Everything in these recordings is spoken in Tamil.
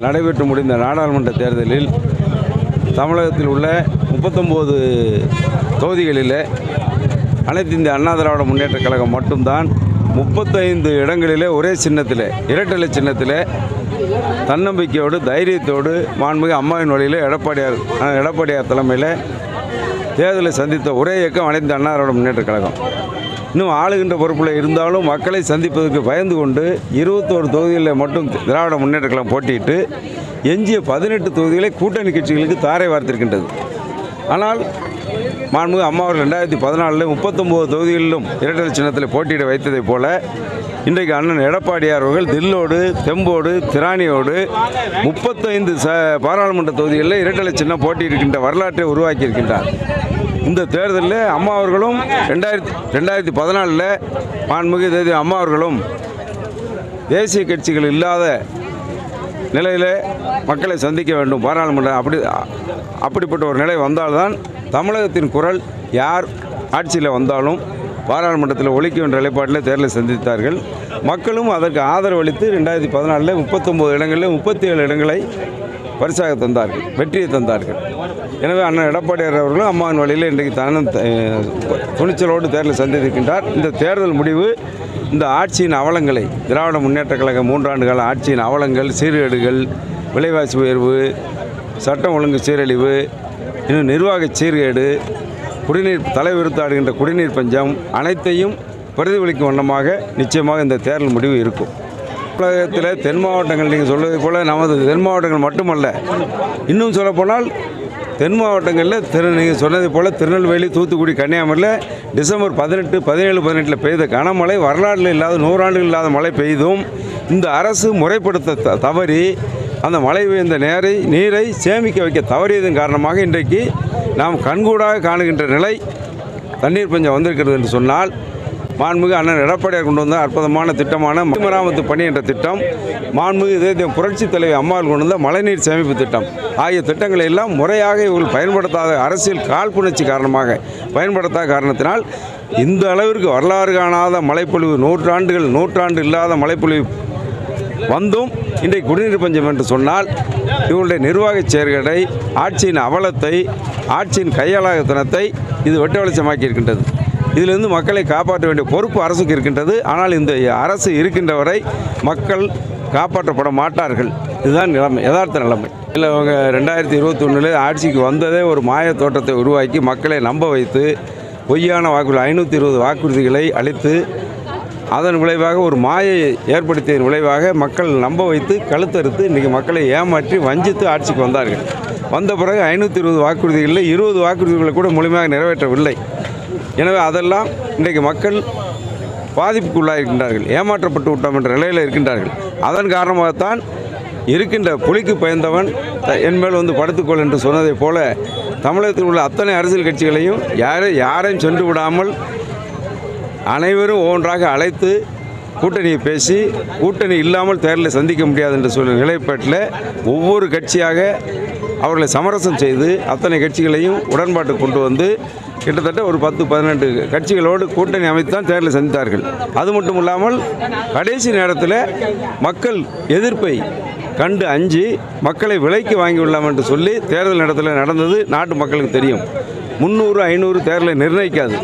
நடைபெற்று முடிந்த நாடாளுமன்ற தேர்தலில் தமிழகத்தில் உள்ள முப்பத்தொம்போது தொகுதிகளில் அனைத்து இந்திய அண்ணா திராவிட முன்னேற்றக் கழகம் மட்டும்தான் முப்பத்தைந்து இடங்களிலே ஒரே சின்னத்தில் இரட்டலை சின்னத்தில் தன்னம்பிக்கையோடு தைரியத்தோடு மாண்புமிகு அம்மாவின் வழியில் எடப்பாடியார் எடப்பாடியார் தலைமையில் தேர்தலை சந்தித்த ஒரே இயக்கம் அனைத்து அண்ணா திராவிட முன்னேற்றக் கழகம். இன்னும் ஆளுகின்ற பொறுப்பில் இருந்தாலும் மக்களை சந்திப்பதற்கு பயந்து கொண்டு இருபத்தோரு தொகுதிகளில் மட்டும் திராவிட முன்னேற்ற கழகம் போட்டியிட்டு எஞ்சிய பதினெட்டு தொகுதிகளை கூட்டணி கட்சிகளுக்கு தாரை வார்த்திருக்கின்றது. ஆனால் மாண்புமிகு அம்மா அவர்கள் ரெண்டாயிரத்தி பதினாலில் முப்பத்தொம்போது தொகுதிகளிலும் இரட்டை சின்னத்தில் போட்டியிட வைத்ததைப் போல இன்றைக்கு அண்ணன் எடப்பாடியார் அவர்கள் தில்லோடு தெம்போடு திராணியோடு முப்பத்தைந்து ச பாராளுமன்ற தொகுதிகளில் இரட்டலை சின்னம் போட்டியிருக்கின்ற வரலாற்றை உருவாக்கியிருக்கின்றார். இந்த தேர்தலில் அம்மா அவர்களும் ரெண்டாயிரத்தி ரெண்டாயிரத்தி பதினாலில் மாண்புமிகு தேதி அம்மா அவர்களும் தேசிய கட்சிகள் இல்லாத நிலையில் மக்களை சந்திக்க வேண்டும். பாராளுமன்ற அப்படி அப்படிப்பட்ட ஒரு நிலை வந்தால்தான் தமிழகத்தின் குரல் யார் ஆட்சியில் வந்தாலும் பாராளுமன்றத்தில் ஒழிக்கும் என்ற நிலைப்பாட்டில் தேர்தலை சந்தித்தார்கள். மக்களும் அதற்கு ஆதரவு அளித்து ரெண்டாயிரத்தி பதினாலில் முப்பத்தொம்போது இடங்களில் முப்பத்தி ஏழு இடங்களை பரிசாக தந்தார்கள் வெற்றியை தந்தார்கள். எனவே அண்ணன் எடப்பாடியார் அவர்களும் அம்மாவின் வழியில் இன்றைக்கு தனம் துணிச்சலோடு தேர்தலை சந்தித்திருக்கின்றார். இந்த தேர்தல் முடிவு இந்த ஆட்சியின் அவலங்களை திராவிட முன்னேற்றக் கழக மூன்றாண்டு கால ஆட்சியின் அவலங்கள் சீர்கேடுகள் விலைவாசி உயர்வு சட்டம் ஒழுங்கு சீரழிவு இன்னும் நிர்வாக சீர்கேடு குடிநீர் தலைவிருத்தாடுகின்ற குடிநீர் பஞ்சம் அனைத்தையும் பிரதிபலிக்கும் வண்ணமாக நிச்சயமாக இந்த தேர்தல் முடிவு இருக்கும். தமிழகத்தில் தென் மாவட்டங்கள் நீங்கள் சொல்வது போல் நமது தென் மாவட்டங்கள் மட்டுமல்ல. இன்னும் சொல்லப்போனால் தென் மாவட்டங்களில் திரு நீங்கள் சொன்னது போல் திருநெல்வேலி தூத்துக்குடி கன்னியாகுமரியில் டிசம்பர் பதினெட்டு பதினேழு பதினெட்டில் பெய்த கனமழை வரலாற்றில் இல்லாத நூறாண்டுகள் இல்லாத மழை பெய்தும் இந்த அரசு முறைப்படுத்த த- தவறி அந்த மழை பெய்ந்த நேரை நீரை சேமிக்க வைக்க தவறியதன் காரணமாக இன்றைக்கு நாம் கண்கூடாக காணுகின்ற நிலை தண்ணீர் பஞ்சம் வந்திருக்கிறது என்று சொன்னால் மாண்புமிகு அண்ணன் எடப்பாடியார் கொண்டு வந்த அற்புதமான திட்டமான மராமத்து பணி என்ற திட்டம். மாண்புமிகு இதே புரட்சி தலைவி அம்மாள் கொண்டு வந்த மழைநீர் சேமிப்பு திட்டம். ஆகிய திட்டங்களை எல்லாம் முறையாக இவர்கள் பயன்படுத்தாத அரசியல் காழ்ப்புணர்ச்சி காரணமாக பயன்படுத்தாத காரணத்தினால் இந்த அளவிற்கு வரலாறு காணாத மழைப்பொழிவு நூற்றாண்டுகள் நூற்றாண்டு இல்லாத மழைப்பொழிவு வந்தும் இன்றைக்கு குடிநீர் பஞ்சம் என்று சொன்னால் இவங்களுடைய நிர்வாகச் செயற்கடை ஆட்சியின் அவலத்தை ஆட்சியின் கையாளத்தனத்தை இது வெட்ட வெளிச்சமாக்கி இருக்கின்றது. இதிலிருந்து மக்களை காப்பாற்ற வேண்டிய பொறுப்பு அரசுக்கு இருக்கின்றது. ஆனால் இந்த அரசு இருக்கின்ற வரை மக்கள் காப்பாற்றப்பட மாட்டார்கள். இதுதான் நிலைமை யதார்த்த நிலைமை. இல்லை அவங்க ரெண்டாயிரத்தி இருபத்தொன்னில் ஆட்சிக்கு வந்ததே ஒரு மாய தோட்டத்தை உருவாக்கி மக்களை நம்ப வைத்து பொய்யான வாக்குறுதி ஐநூற்றி இருபது வாக்குறுதிகளை அளித்து அதன் விளைவாக ஒரு மாயை ஏற்படுத்தியதன் விளைவாக மக்கள் நம்ப வைத்து கழுத்தறுத்து இன்றைக்கி மக்களை ஏமாற்றி வஞ்சித்து ஆட்சிக்கு வந்தார்கள். வந்த பிறகு ஐநூற்றி இருபது வாக்குறுதிகளில் இருபது வாக்குறுதிகளை கூட முழுமையாக நிறைவேற்றவில்லை. எனவே அதெல்லாம் இன்றைக்கு மக்கள் பாதிப்புக்குள்ளாயிருக்கின்றார்கள் ஏமாற்றப்பட்டு விட்டோம் என்ற நிலையில் இருக்கின்றார்கள். அதன் காரணமாகத்தான் இருக்கின்ற புலிக்கு பயந்தவன் என் மேல் வந்து படுத்துக்கொள் என்று சொன்னதைப் போல தமிழகத்தில் உள்ள அத்தனை அரசியல் கட்சிகளையும் யாரை யாரையும் சென்று விடாமல் அனைவரும் ஒவ்வொன்றாக அழைத்து கூட்டணியை பேசி கூட்டணி இல்லாமல் தேர்தலை சந்திக்க முடியாது என்று சொல்லும் நிலைப்பாட்டில் ஒவ்வொரு கட்சியாக அவர்களை சமரசம் செய்து அத்தனை கட்சிகளையும் உடன்பாட்டு கொண்டு வந்து கிட்டத்தட்ட ஒரு பத்து பதினெட்டு கட்சிகளோடு கூட்டணி அமைத்து தான் தேர்தலை சந்தித்தார்கள். அது மட்டும் இல்லாமல் கடைசி நேரத்தில் மக்கள் எதிர்ப்பை கண்டு அஞ்சி மக்களை விலைக்கு வாங்கி விடலாம் என்று சொல்லி தேர்தல் நடத்தில் நடந்தது நாட்டு மக்களுக்கு தெரியும். முந்நூறு ஐநூறு தேர்தலை நிர்ணயிக்காது.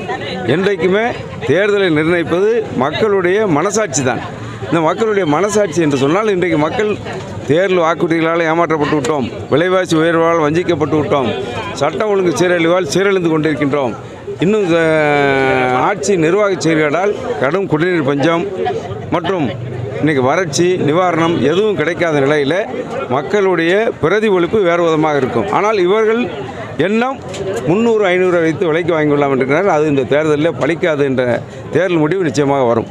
என்றைக்குமே தேர்தலை நிர்ணயிப்பது மக்களுடைய மனசாட்சி தான் இந்த மக்களுடைய மனசாட்சி என்று சொன்னால் இன்றைக்கு மக்கள் தேர்தல் வாக்குறுதிகளால் ஏமாற்றப்பட்டு விட்டோம். விலைவாசி உயர்வால் வஞ்சிக்கப்பட்டு விட்டோம். சட்டம் ஒழுங்கு சீரழிவால் சீரழிந்து கொண்டிருக்கின்றோம். இன்னும் ஆட்சி நிர்வாக சீர்கேடால் கடும் குடிநீர் பஞ்சம் மற்றும் இன்றைக்கி வறட்சி நிவாரணம் எதுவும் கிடைக்காத நிலையில் மக்களுடைய பிரதிபலிப்பு வேறு விதமாக இருக்கும். ஆனால் இவர்கள் எண்ணம் முந்நூறு ஐநூறு வைத்து விலைக்கு வாங்கி கொள்ளலாம் அது இந்த தேர்தலில் பலிக்காது என்ற தேர்தல் முடிவு நிச்சயமாக வரும்.